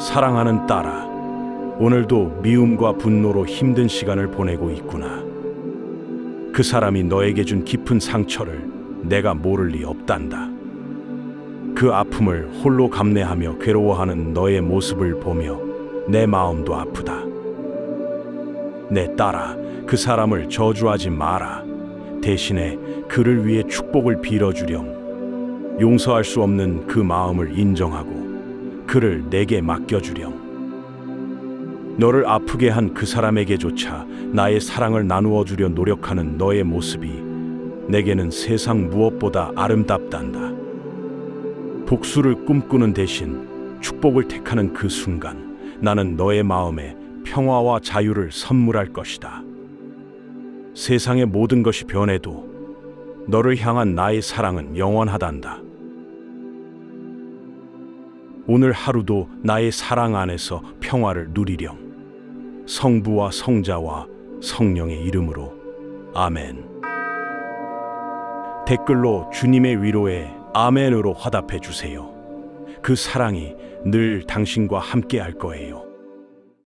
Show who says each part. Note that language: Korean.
Speaker 1: 사랑하는 딸아, 오늘도 미움과 분노로 힘든 시간을 보내고 있구나. 그 사람이 너에게 준 깊은 상처를 내가 모를 리 없단다. 그 아픔을 홀로 감내하며 괴로워하는 너의 모습을 보며 내 마음도 아프다. 내 딸아, 그 사람을 저주하지 마라. 대신에 그를 위해 축복을 빌어주렴. 용서할 수 없는 그 마음을 인정하고 그를 내게 맡겨주렴. 너를 아프게 한 그 사람에게조차 나의 사랑을 나누어 주려 노력하는 너의 모습이 내게는 세상 무엇보다 아름답단다. 복수를 꿈꾸는 대신 축복을 택하는 그 순간 나는 너의 마음에 평화와 자유를 선물할 것이다. 세상의 모든 것이 변해도 너를 향한 나의 사랑은 영원하단다. 오늘 하루도 나의 사랑 안에서 평화를 누리렴. 성부와 성자와 성령의 이름으로 아멘. 댓글로 주님의 위로에 아멘으로 화답해 주세요. 그 사랑이 늘 당신과 함께 할 거예요.